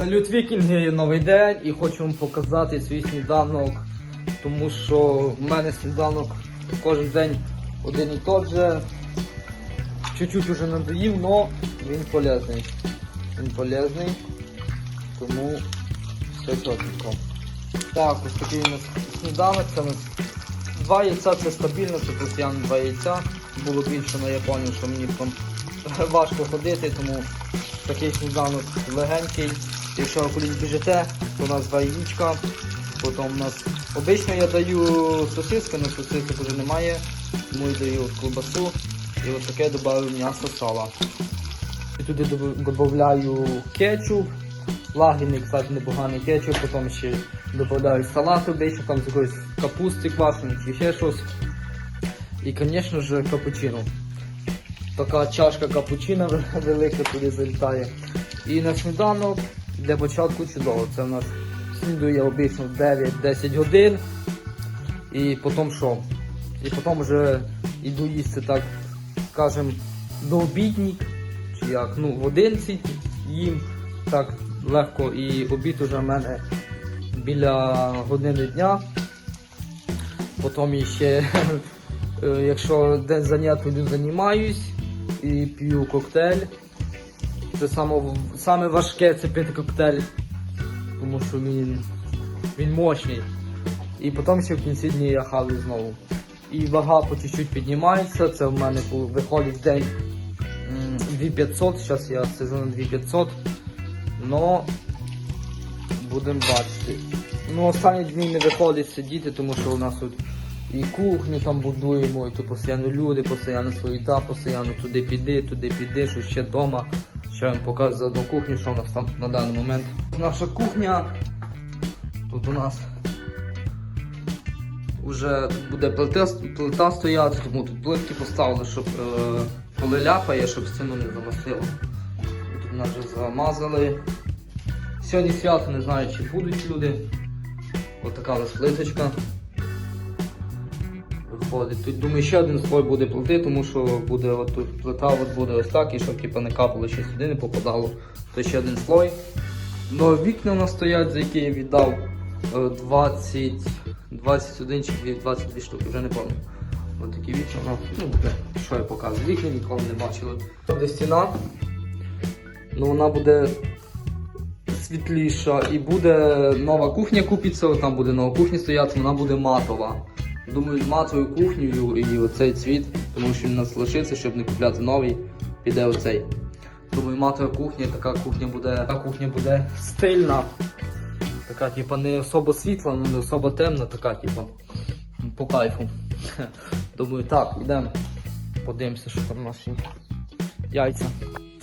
Салют вікінги, новий день і хочу вам показати свій сніданок, тому що в мене сніданок кожен день один і тот же. Чуть-чуть уже надоїв, але він полезний. Він полезний, тому все чотенько. Так, ось такий у нас сніданок, це у нас два яйця, це стабільно, це постійно два яйця. Було більше, але я що мені там важко ходити, тому такий сніданок легенький. Якщо кудись біжите, у нас два яєчка. У нас обично я даю сосиски, але сосисок вже немає. Тому я даю от колбасу і ось таке додаю м'ясо сала. І туди додаю кетчуп. Лагідний, кстати, непоганий кетчуп, потім ще додаю салат обично, там з якоїсь капусти квашеної чи ще щось. І, звісно ж, капучино. Така чашка капучино велика туди залітає. І на сніданок для початку чудово. Це в нас я обично 9-10 годин. І потім що? І потім вже йду їсти так, скажем, до обіднік, чи як, ну, в 11 їм так легко і обід уже в мене біля години дня. Потім іще, е, якщо день занят, то займаюсь і п'ю коктейль. Це саме, саме важке це пити коктейль, тому що він, він мощний. І потім ще в кінці дні я хаваю знову. І вага по чуть-чуть піднімається, це в мене виходить в день 2500, зараз я на 2500, но будемо бачити. Ну, останні дні не виходить сидіти, тому що у нас тут і кухню там будуємо, і тут постійно люди, постійно суєта, постійно туди піди, туди піди, що ще вдома. Ще вам покажу за одну кухню, що у нас там на даний момент. Наша кухня. Тут у буде плита, стояти, тому тут плитки поставили, щоб е, коли ляпає, щоб стіну не замасило. Тут нас вже замазали. Сьогодні свято, не знаю, чи будуть люди. Ось така у нас плиточка. Виходить. Тут думаю, ще один слой буде плити, тому що буде от плита от буде ось так, і щоб типу, не капало ще сюди, не попадало. То ще один слой. Ну, вікна у нас стоять, за які я віддав е, 20, 21 чи 22 штуки, вже не пам'ятаю. Ось такі вікна. Ну, що я показую? Вікна ніколи не бачили. Буде стіна. Ну вона буде світліша і буде нова кухня купиться, там буде нова кухня стояти, вона буде матова. Думаю, з матовою кухнею і оцей цвіт, тому що він у нас лишиться, щоб не купляти новий, піде оцей. Думаю, матова кухня, така кухня буде, така кухня буде стильна. Така, типа, не особо світла, ну не особо темна, така, типа, по кайфу. Думаю, так, йдемо. Подивимося, що там наші яйця.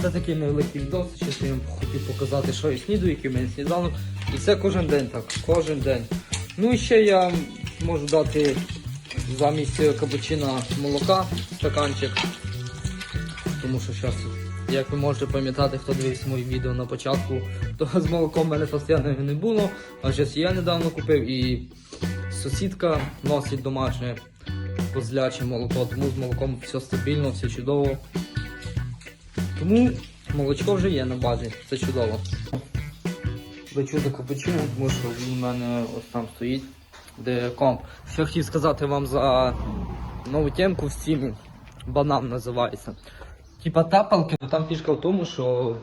Це такий невеликий відос, чесно я вам хотів показати, що я снідаю, який в мене сніданок. І це кожен день так, кожен день. Ну і ще я можу дати замість капучино молока стаканчик. Тому що зараз, як ви можете пам'ятати, хто дивився мої відео на початку, то з молоком в мене постійно не було. А зараз я недавно купив і сусідка носить домашнє козляче молоко, тому з молоком все стабільно, все чудово. Тому молочко вже є на базі, це чудово. Ви чуєте капучино, тому що він у мене ось там стоїть, де комп. Що хотів сказати вам за нову темку в стімі. Банан називається. Типа тапалки, там фішка в тому, що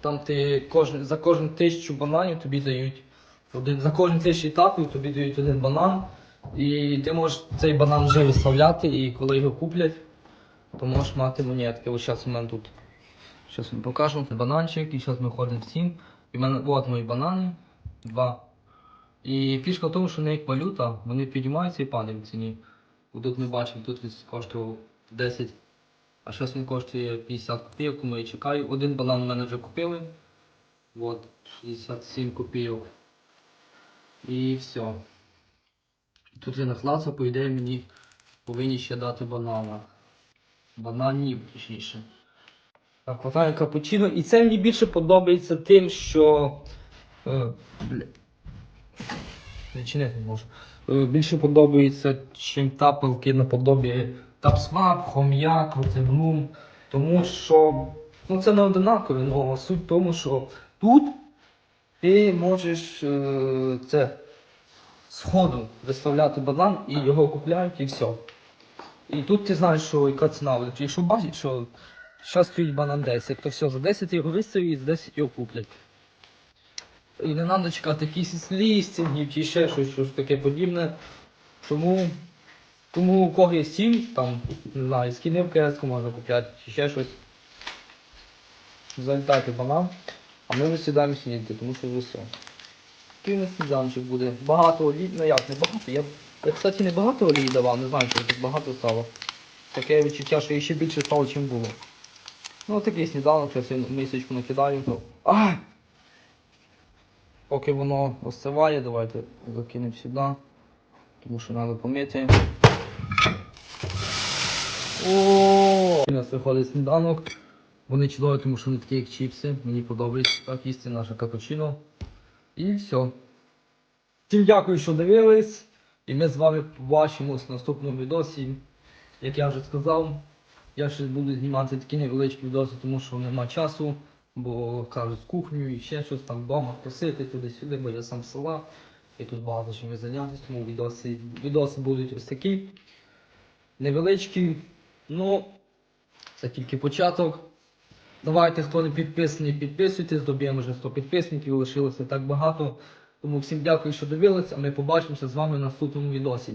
там ти кожен, за кожну тисячу бананів тобі дають один, за кожну тисячу тапів тобі дають один банан. І ти можеш цей банан вже виставляти, і коли його куплять, то можеш мати монетки. Ось зараз у мене тут. Зараз вам покажу. Бананчик, і зараз ми ходимо в сім. І в мене от мої банани. Два. І фішка в тому, що вони як валюта, вони підіймаються і падають в ціні. Тут ми бачимо, тут він коштував 10. А зараз він коштує 50 копійок, тому я чекаю. Один банан у мене вже купили. От, 67 копійок. І все. Тут я наклацав, по ідеї мені повинні ще дати банана. Бананів, точніше. Так, хватає капучино. І це мені більше подобається тим, що. Е, не можу. Е, більше подобається, чим тапалки наподобі тапсмап, хом'як, блум. Тому що ну, це не одинакові, але суть в тому, що тут Ти можеш е, це сходу виставляти банан і його купляють і все. І тут ти знаєш, що яка ціна. Якщо бачиш, що зараз стоїть банан 10, то все, за 10 його виставить і за 10 його куплять. І не треба чекати якісь лістингів чи ще щось, щось таке подібне. Тому, тому у кого є сім, там, не знаю, скини в КС можна купляти чи ще щось. Залітайте банан, а ми висідаємо снідати, тому що все. Такий у сніданчик буде. Багато олій, ну як, не багато. Я, я кстати, не багато олії давав, не знаю, що тут багато стало. Таке відчуття, що ще більше стало, чим було. Ну такий сніданок, зараз я мисочку накидаю. А! Поки воно остиває, давайте закинемо сюди. Тому що треба помити. О! У нас виходить сніданок. Вони чудові, тому що вони такі як чіпси. Мені подобається так їсти наше капучино. І все. Всім дякую, що дивились. І ми з вами побачимось в наступному відосі. Як я вже сказав, я ще буду знімати такі невеличкі відоси, тому що нема часу, бо кажуть з кухнею і ще щось там вдома просити туди-сюди, бо я сам з села. І тут багато чим зайнятися, тому відоси, відоси будуть ось такі. Невеличкі. Ну, це тільки початок. Давайте, хто не підписаний, підписуйтесь, доб'ємо вже 100 підписників, лишилося так багато. Тому всім дякую, що дивилися, а ми побачимося з вами в наступному відосі.